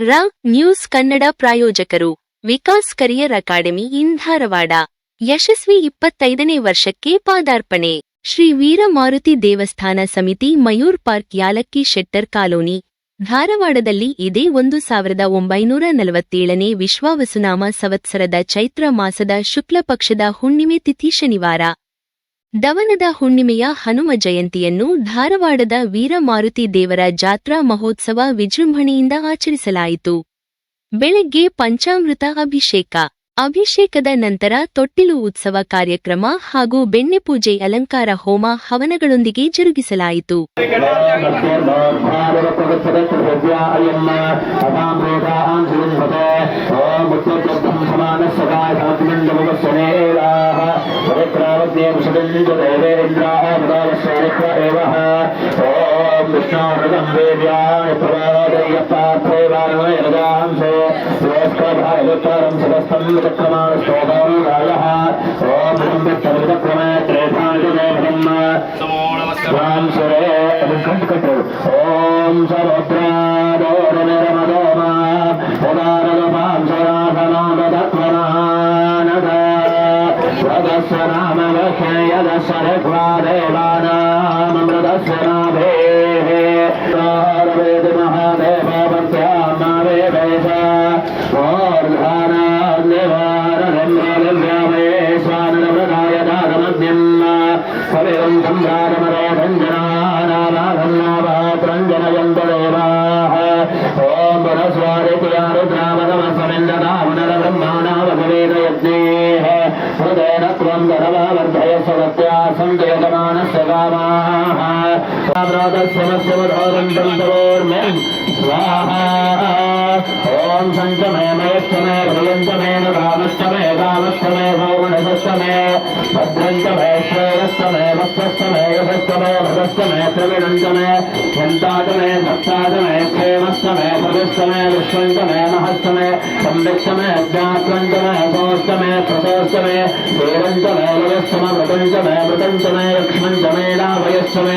ರ ನ್ಯೂಸ್ ಕನ್ನಡ ಪ್ರಾಯೋಜಕರು, Vikas career academy in Dharwad ಯಶಸ್ವಿ ಇಪ್ಪತ್ತೈದನೇ ವರ್ಷಕ್ಕೆ ಪಾದಾರ್ಪಣೆ. ಶ್ರೀ ವೀರಮಾರುತಿ ದೇವಸ್ಥಾನ ಸಮಿತಿ, ಮಯೂರ್ ಪಾರ್ಕ್, ಯಾಲಕ್ಕಿ ಶೆಟ್ಟರ್ ಕಾಲೋನಿ. ಧಾರವಾಡದಲ್ಲಿ ಇದೇ ಒಂದು ಸಾವಿರದ ಒಂಬೈನೂರ ನಲವತ್ತೇಳನೇ ವಿಶ್ವಾವಸುನಾಮ ಸಂವತ್ಸರದ ಚೈತ್ರ ಮಾಸದ ಶುಕ್ಲ ಪಕ್ಷದ ಹುಣ್ಣಿಮೆ ತಿಥಿ ಶನಿವಾರ. ದವನದ ಹುಣ್ಣಿಮೆಯ ಹನುಮ ಜಯಂತಿಯನ್ನು ಧಾರವಾಡದ ವೀರಮಾರುತಿ ದೇವರ ಜಾತ್ರಾ ಮಹೋತ್ಸವ ವಿಜೃಂಭಣೆಯಿಂದ ಆಚರಿಸಲಾಯಿತು. ಬೆಳಗ್ಗೆ ಪಂಚಾಮೃತ ಅಭಿಷೇಕ. ಅಭಿಷೇಕದ ನಂತರ ತೊಟ್ಟಿಲು ಉತ್ಸವ ಕಾರ್ಯಕ್ರಮ ಹಾಗೂ ಬೆಣ್ಣೆ ಪೂಜೆ ಅಲಂಕಾರ ಹೋಮ ಹವನಗಳೊಂದಿಗೆ ಜರುಗಿಸಲಾಯಿತು. త్రివిధక్రమా శ్లోకో గాయ ఓం త్రివిధక్రమే త్రేతానుజోధమ్మ ఓం సురే सर्ववर्धय सवत्या सञ्जयमानस्य कामाः स्वाहा। ॐ सञ्चमे मयक्षमे भयञ्चमे रामश्चमे रामश्चमे भौमणसश्चमे भद्रञ्चमे श्रेयश्चमे संवित्तमे अध्यात्मन्तमे सोस्तमे प्रसोस्तमे सेवन्तमे लवस्तम व्रतञ्चमे व्रतञ्चमे लक्ष्मञ्चमे लाभयस्तमे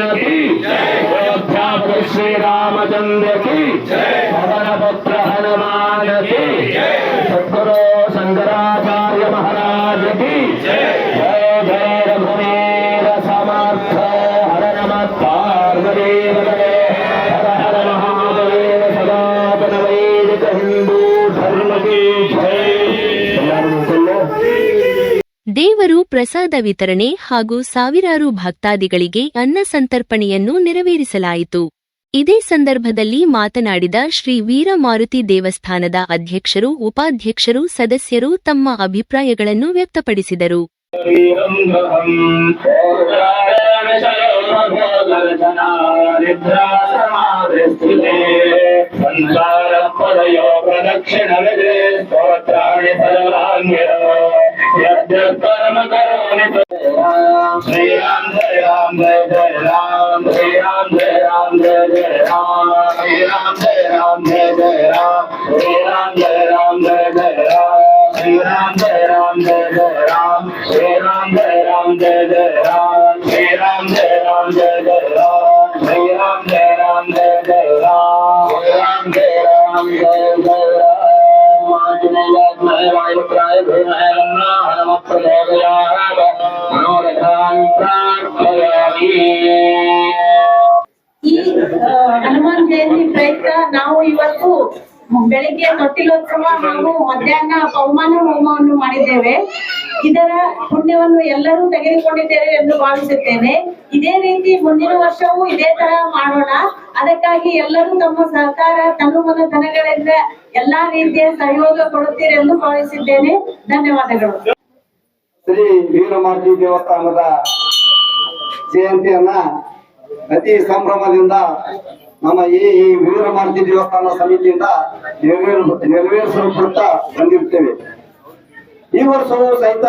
की। अयोध्या श्री रामचंद्र की। पवन ಪ್ರಸಾದ ವಿತರಣೆ ಹಾಗೂ ಸಾವಿರಾರು ಭಕ್ತಾದಿಗಳಿಗೆ ಅನ್ನ ಸಂತರ್ಪಣೆಯನ್ನು ನೆರವೇರಿಸಲಾಯಿತು ಇದೇ ಸಂದರ್ಭದಲ್ಲಿ ಮಾತನಾಡಿದ ಶ್ರೀ ವೀರಮಾರುತಿ ದೇವಸ್ಥಾನದ ಅಧ್ಯಕ್ಷರು ಉಪಾಧ್ಯಕ್ಷರು ಸದಸ್ಯರು ತಮ್ಮ ಅಭಿಪ್ರಾಯಗಳನ್ನು ವ್ಯಕ್ತಪಡಿಸಿದರು जय परम करुणित श्री राम जय राम जय जय राम ನಾವು ಇವತ್ತು ಬೆಳಿಗ್ಗೆ ತೊಟ್ಟಿಲೋತ್ಸವ ಹಾಗೂ ಮಧ್ಯಾಹ್ನ ಪವಮಾನ ಹೋಮವನ್ನು ಮಾಡಿದ್ದೇವೆ. ಇದರ ಪುಣ್ಯವನ್ನು ಎಲ್ಲರೂ ತೆಗೆದುಕೊಂಡಿದ್ದೇವೆ ಎಂದು ಭಾವಿಸುತ್ತೇನೆ. ಇದೇ ರೀತಿ ಮುಂದಿನ ವರ್ಷವೂ ಇದೇ ತರ ಮಾಡೋಣ. ಅದಕ್ಕಾಗಿ ಎಲ್ಲರೂ ತಮ್ಮ ಸಹಕಾರ ತನು ಮನ ಧನಗಳಿಂದ ಎಲ್ಲಾ ರೀತಿಯ ಸಹಯೋಗ ಕೊಡುತ್ತೀರಿ ಎಂದು ಭಾವಿಸಿದ್ದೇನೆ. ಧನ್ಯವಾದಗಳು. ಶ್ರೀ ವೀರಮಾರ್ಜಿ ದೇವಸ್ಥಾನದ ಜಯಂತಿಯನ್ನ ಅತಿ ಸಂಭ್ರಮದಿಂದ ನಮ್ಮ ಈ ವೀರಮಾರ್ಜಿ ದೇವಸ್ಥಾನ ಸಮಿತಿಯಿಂದ ನೆರವೇರ್ ನೆರವೇರಿಸಲ್ಪಡ್ತಾ ಬಂದಿರ್ತೇವೆ. ಈ ವರ್ಷವೂ ಸಹಿತ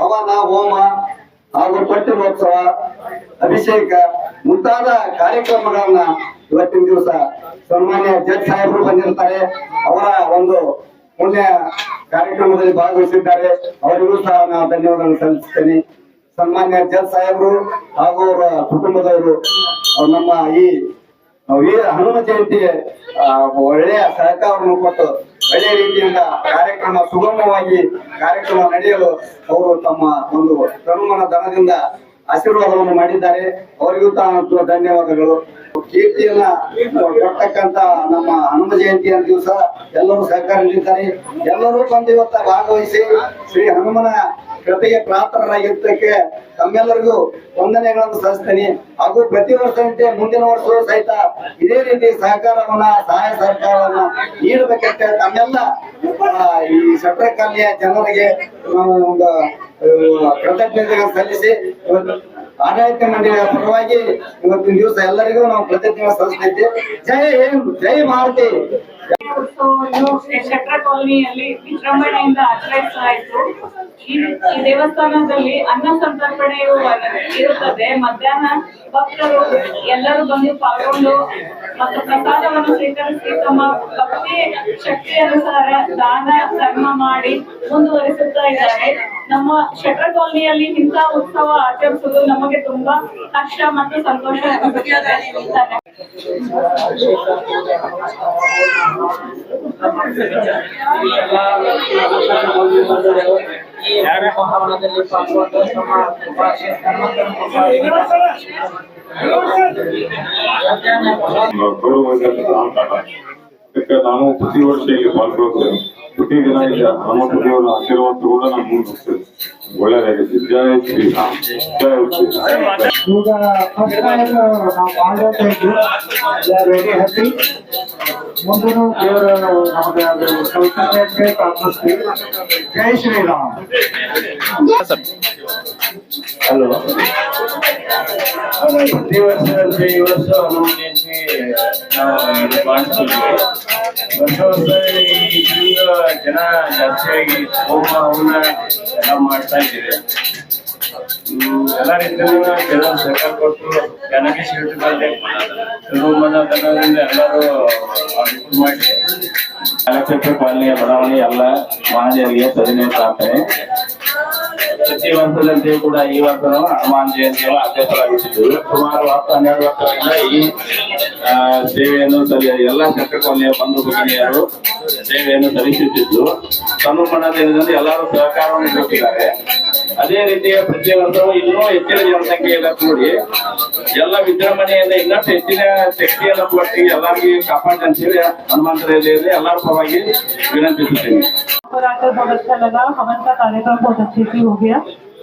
ಹವನ ಹೋಮ ಹಾಗೂ ಪಟ್ಟಿನೋತ್ಸವ ಅಭಿಷೇಕ ಮುಂತಾದ ಕಾರ್ಯಕ್ರಮಗಳನ್ನ ಇವತ್ತಿನ ದಿವಸ ಸನ್ಮಾನ್ಯ ಜಡ್ ಸಾಹೇಬರು ಬಂದಿರ್ತಾರೆ. ಅವರ ಒಂದು ಪುಣ್ಯ ಕಾರ್ಯಕ್ರಮದಲ್ಲಿ ಭಾಗವಹಿಸಿದ್ದಾರೆ. ಅವರಿಗೂ ಸಹ ನಾನು ಧನ್ಯವಾದಗಳನ್ನು ಸಲ್ಲಿಸುತ್ತೇನೆ ಸನ್ಮಾನ್ಯ ಜಡ್ ಸಾಹೇಬರು ಹಾಗೂ ಅವರ ಕುಟುಂಬದವರು ನಮ್ಮ ಈ ವೀರ ಹನುಮ ಜಯಂತಿ ಒಳ್ಳೆಯ ಸಹಕಾರವನ್ನು ಕೊಟ್ಟು ಒಳ್ಳೆಯ ರೀತಿಯಿಂದ ಕಾರ್ಯಕ್ರಮ, ಸುಗಮವಾಗಿ ಕಾರ್ಯಕ್ರಮ ನಡೆಯಲು ಅವರು ತಮ್ಮ ಒಂದು ತನುಮನ ದನದಿಂದ ಆಶೀರ್ವಾದವನ್ನು ಮಾಡಿದ್ದಾರೆ. ಅವರಿಗೂ ತಾನು ಧನ್ಯವಾದಗಳು. ಕೀರ್ತಿಯನ್ನ ಕೊಡ್ತಕ್ಕಂತ ನಮ್ಮ ಹನುಮ ಜಯಂತಿಯ ದಿವಸ ಎಲ್ಲರೂ ಸಹಕಾರ ನೀಡಿದ್ದಾರೆ ಎಲ್ಲರೂ ಬಂದು ಇವತ್ತ ಭಾಗವಹಿಸಿ ಶ್ರೀ ಹನುಮನ ಕೃಪೆಗೆ ಪಾತ್ರರಾಗಿರ್ತಕ್ಕೆ ತಮ್ಮೆಲ್ಲರಿಗೂ ವಂದನೆಗಳನ್ನು ಸಲ್ಲಿಸ್ತೇನೆ. ಹಾಗೂ ಪ್ರತಿ ವರ್ಷದಂತೆ ಮುಂದಿನ ವರ್ಷವೂ ಸಹಿತ ಇದೇ ರೀತಿ ಸಹಕಾರವನ್ನ, ಸಹಾಯ ಸಹಕಾರವನ್ನ ನೀಡಬೇಕಂತ ತಮ್ಮೆಲ್ಲ ಈ ಈ ಸಟ್ರಕಾಲಿಯ ಜನರಿಗೆ ಒಂದು ಕೃತಜ್ಞತೆಗಳನ್ನು ಸಲ್ಲಿಸಿ ಆಡಳಿತ ಮಂಡಳಿಯ ಪರವಾಗಿ ಇವತ್ತಿನ ದಿವಸ ಎಲ್ಲರಿಗೂ ನಾವು ಕೃತಜ್ಞತೆ ಸಲ್ಲಿಸ್ತೈತಿ ಜೈ ಹಿಂದ್, ಜೈ ಉತ್ಸವವನ್ನು ಶೆಟ್ರ ಕಾಲೋನಿಯಲ್ಲಿ ವಿಜೃಂಭಣೆಯಿಂದ ಆಚರಿಸಲಾಯಿತು. ಈ ಈ ದೇವಸ್ಥಾನದಲ್ಲಿ ಅನ್ನ ಸಂತರ್ಪಣೆಯು ಇರುತ್ತದೆ. ಮಧ್ಯಾಹ್ನ ಭಕ್ತರು ಎಲ್ಲರೂ ಬಂದು ಪಾಲ್ಗೊಂಡು ಮತ್ತು ಪ್ರಸಾದವನ್ನು ಸ್ವೀಕರಿಸಿ ತಮ್ಮ ಭಕ್ತಿ ಶಕ್ತಿ ಅನುಸಾರ ದಾನ, ಧರ್ಮ ಮಾಡಿ ಮುಂದುವರಿಸುತ್ತಾ ಇದ್ದಾರೆ. ನಮ್ಮ ಶೆಟ್ರ ಕಾಲೋನಿಯಲ್ಲಿ ಇಂಥ ಉತ್ಸವ ಆಚರಿಸುವುದು ನಮಗೆ ತುಂಬಾ ಕಷ್ಟ ಮತ್ತು ಸಂತೋಷ ಅನಿಸುತ್ತದೆ ಧನ್ಯವಾದ. ಯಾರ ಮಹಾವನದಲ್ಲಿ ಪಾಲ್ಗೊಂಡು ತಮ್ಮ ಉಪಾಸನೆ ಗೌರವದಿಂದ ಅದಕ್ಕೆ ನಾವು ಪ್ರತಿ ವರ್ಷ ಇಲ್ಲಿ ಪಾಲ್ಗೊಳ್ತೇವೆ ಪ್ರತಿ ದಿನ ಇಲ್ಲಿ ಹನುಮಂತ ದೇವರ ಆಶೀರ್ವಾದ ತಗೊಂಡು ನಾವು ಮುಂದುವರಿಸ್ತೇವೆ ಒಳ್ಳೆಯದಾಗಿದೆ ಜಯ ಶ್ರೀರಾಮ್ ಜಯ ಶ್ರೀರಾಮ್ ಈಗ ಫಸ್ಟ್ ಟೈಮ್ ನಾವು ಮಾಡ್ತಾ ಇದ್ವಿ ವೆರಿ ಹ್ಯಾಪಿ ಮುಂದೂ ದೇವರ ನಮಗೆ ಪ್ರಾರ್ಥಿಸ್ತೀವಿ ಜೈ ಶ್ರೀರಾಮ್ ಹಲೋ. ಪ್ರತಿ ವರ್ಷದಂತೆ ಈ ವರ್ಷ ಹನುಮ ಜಯಂತಿ ನಾವು ಇದು ವರ್ಷ ಇದರಿಂದ ಜನ ಜಾಸ್ತಿಯಾಗಿ ಹೋಮ ಹವನ ಎಲ್ಲ ಮಾಡ್ತಾ ಇದ್ದೀವಿ. ಎಲ್ಲ ರೀತಿಯಲ್ಲೂ ಜನ ಸರ್ಕಾರ ಕೊಟ್ಟು ಜನಕ್ಕೆ ಧನದಿಂದ ಎಲ್ಲರೂ ಅನುಕೂಲ ಮಾಡಿ. ಕಲಕ್ಷೇತ್ರ ಪಾಲನೆಯ ಬಡಾವಣೆ ಎಲ್ಲ ಮಹಾದೇವಿಗೆ ಸದಿನೇ ಪ್ರಾರ್ಥನೆ. ಪ್ರತಿ ವರ್ಷದಂತೆ ಕೂಡ ಈ ವರ್ಷನೂ ಹನುಮಾನ್ ಜಯಂತಿಯನ್ನು ಆಚರಿಸಲಾಗುತ್ತಿದ್ದು. ಸುಮಾರು ಹತ್ತು ಹನ್ನೆರಡು ವರ್ಷಗಳಿಂದ ಈ ಸೇವೆಯನ್ನು ಸರಿ, ಎಲ್ಲ ಚಕ್ರಕೊನೆಯ ಬಂಧು ಭಗಿನಿಯರು ಸೇವೆಯನ್ನು ಸಲ್ಲಿಸುತ್ತಿದ್ದು. ತನುಮನ ದಿನದಿಂದ ಎಲ್ಲರೂ ಸಹಕಾರವನ್ನು ನೀಡುತ್ತಿದ್ದಾರೆ ಅದೇ ರೀತಿಯ ಪ್ರತಿಯೊಂದು ಇನ್ನೂ ಹೆಚ್ಚಿನ ಜನಸಂಖ್ಯೆಯಿಂದ ಕೂಡಿ ಎಲ್ಲ ವಿಜೃಂಭಣೆಯಿಂದ ಇನ್ನಷ್ಟು ಹೆಚ್ಚಿನ ಶಕ್ತಿಯನ್ನು ಕೊಟ್ಟು ಎಲ್ಲರಿಗೂ ಕಾಪಾಡಿ ಅಂತೇಳಿ ಹನುಮಂತ ದೇವರಲ್ಲಿ ಎಲ್ಲರ ಪರವಾಗಿ ವಿನಂತಿಸುತ್ತೇನೆ.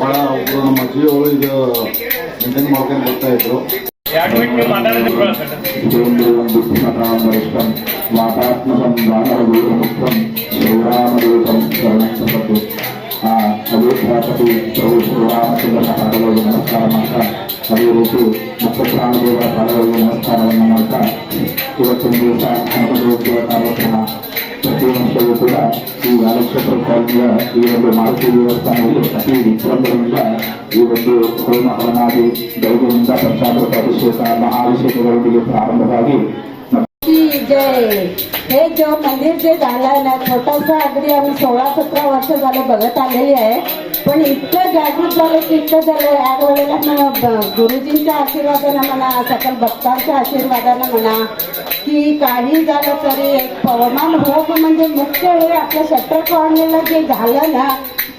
ಬಹಳ ಒಬ್ಬರು ನಮ್ಮ ಅಜ್ಜಿಯವರು ಇದು ಮೇಂಟೈನ್ ಮಾಡ್ಕೊಂಡು ಬರ್ತಾ ಇದ್ರು. ೇಂದ್ರಿಯಂ ಮಾತಾತ್ಮಕಂ ನಮಸ್ಕಾರ ಮಾಡ್ತಾ ಅದೇ ರೀತಿ ಮತ್ತೆ ಪ್ರಾಣದೇವರ ಪಾದಗಳಿಗೆ ನಮಸ್ಕಾರವನ್ನು ಮಾಡ್ತಾ ಇವತ್ತಿನ ದಿವಸ ಹನುಮದೇವತೆಯ ಕಾರ್ಯಕ್ರಮ ಪ್ರತಿ ವರ್ಷವೂ ಕೂಡ ಈ ನಕ್ಷತ್ರ ಕಾಲನಿಯ ಈ ಒಂದು ಮಾರುತಿ ದೇವಸ್ಥಾನದಲ್ಲಿ ಅತಿ ವಿಜೃಂಭಣೆಯಿಂದ ಈ ಒಂದು ಹೋಮ ಹವನಾದಿ ದೈವದಿಂದ ಪಂಚಾಮೃತ ಅಭಿಷೇಕ ಮಹಾಭಿಷೇಕಗಳೊಂದಿಗೆ ಪ್ರಾರಂಭವಾಗಿ जय हे जो मंदिर जे झालंय ना छोटासा अगदी आम्ही सोळा सतरा वर्ष झालं बघत आलेली आहे. पण इतकं जागृत झालं की इतकं झालं या वेळेला ना गुरुजींच्या आशीर्वादानं म्हणा सकल भक्तांच्या आशीर्वादानं म्हणा की काही झालं तरी एक पवमान होप म्हणजे मुख्य हे आपल्या शटर कॉर्नरला जे झालं ना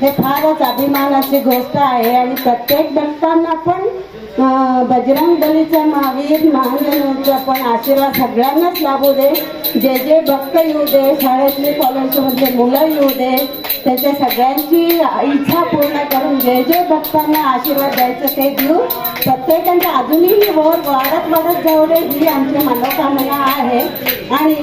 हे फारच अभिमानाची गोष्ट आहे. आणि प्रत्येक भक्तांना पण बजरंग बलीचा महावीर महाजनांचा पण आशीर्वाद सगळ्यांनाच लाभू दे. जे जे भक्त येऊ दे शाळेतले कॉलेजमधले मुलं येऊ दे त्याच्या सगळ्यांची इच्छा पूर्ण करून जे जे भक्तांना आशीर्वाद द्यायचं ते देऊ. प्रत्येकांचा अजूनही वर वाढत वाढत जाऊ दे ही आमची मनोकामना आहे. आणि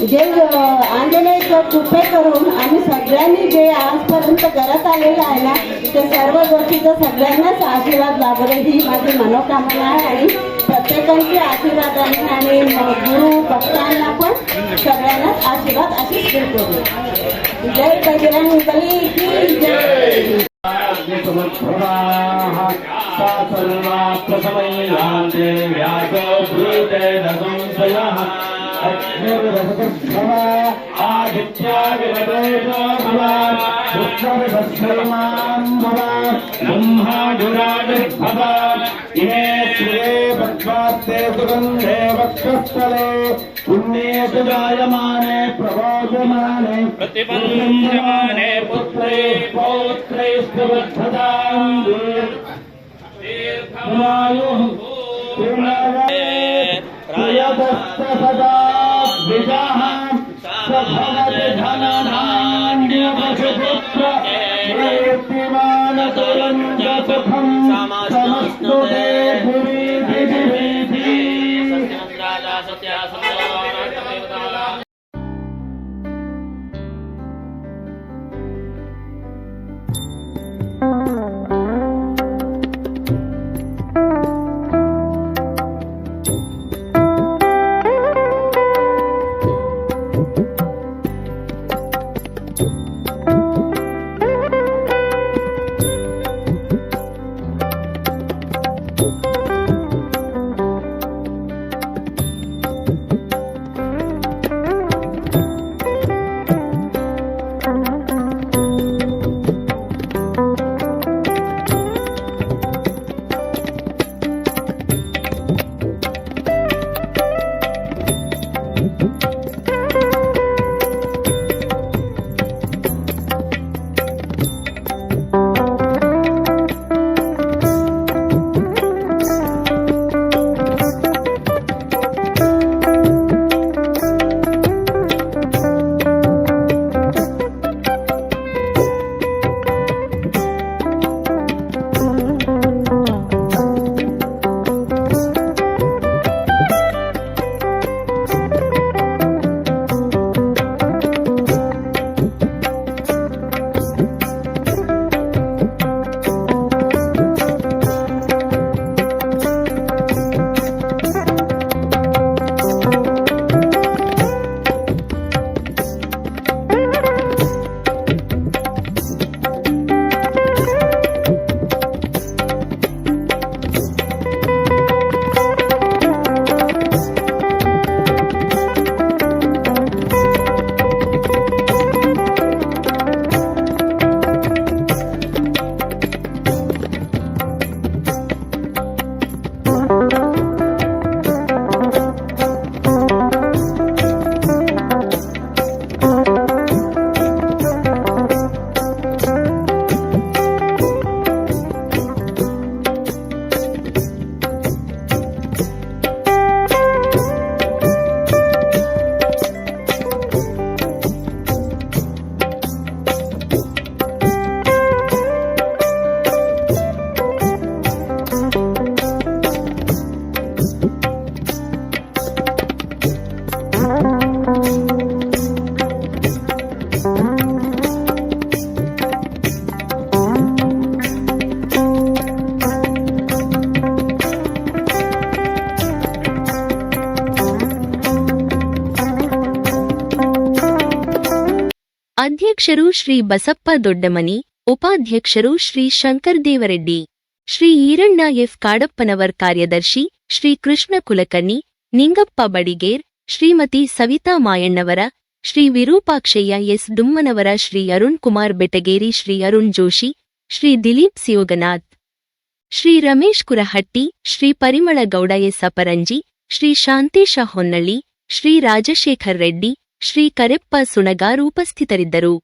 जे अं, आंजनेय कृपे करून आम्ही सगळ्यांनी जे आजपर्यंत करत आलेलं आहे ना ते सर्व गोष्टीचा सगळ्यांनाच आशीर्वाद लाभू ही माझी मनोकामना आहे. आणि प्रत्येकांची आशीर्वाद आणि गुरु भक्तांना पण सगळ्यांनाच आशीर्वाद अशीच करू. जय बजरंग बली की जय. प्रथमैलान्ते व्यासोऽभूतेन भव आदित्याविरवेदो भव पुत्रविभस्मान् भव ब्रह्माजुराडिर्भव इमे श्रिये पक्वास्ते सुगन्धे वक्षस्थले पुण्ये पुत्रे पौत्रैस्तवद्धताम् दीर्घमायुः सदा विजः धनधान्यवसपुत्र कीर्तिमानतुरञ्जसुखम् ಅಧ್ಯಕ್ಷರು ಶ್ರೀ ಬಸಪ್ಪ ದೊಡ್ಡಮನಿ, ಉಪಾಧ್ಯಕ್ಷರು ಶ್ರೀ ಶಂಕರ್ ದೇವರೆಡ್ಡಿ ಶ್ರೀ ಈರಣ್ಣ ಎಫ್ ಕಾಡಪ್ಪನವರ್ ಕಾರ್ಯದರ್ಶಿ, ಶ್ರೀ ಕೃಷ್ಣ ಕುಲಕರ್ಣಿ, ನಿಂಗಪ್ಪ ಬಡಿಗೇರ್, ಶ್ರೀಮತಿ ಸವಿತಾ ಮಾಯಣ್ಣವರ, ಶ್ರೀ ವಿರೂಪಾಕ್ಷಯ್ಯ ಎಸ್ ಡುಮ್ಮನವರ, ಶ್ರೀ ಅರುಣ್ ಕುಮಾರ್ ಬೆಟಗೇರಿ, ಶ್ರೀ ಅರುಣ್ ಜೋಶಿ, ಶ್ರೀ ದಿಲೀಪ್ ಸಿಯೋಗನಾಥ್, ಶ್ರೀ ರಮೇಶ್ ಕುರಹಟ್ಟಿ, ಶ್ರೀ ಪರಿಮಳ ಗೌಡ ಎಸ್ ಅಪರಂಜಿ, ಶ್ರೀ ಶಾಂತೇಶ ಹೊನ್ನಳ್ಳಿ, ಶ್ರೀ ರಾಜಶೇಖರ್ ರೆಡ್ಡಿ, ಶ್ರೀ ಕರೆಪ್ಪ ಸುಣಗಾರ್ ಉಪಸ್ಥಿತರಿದ್ದರು.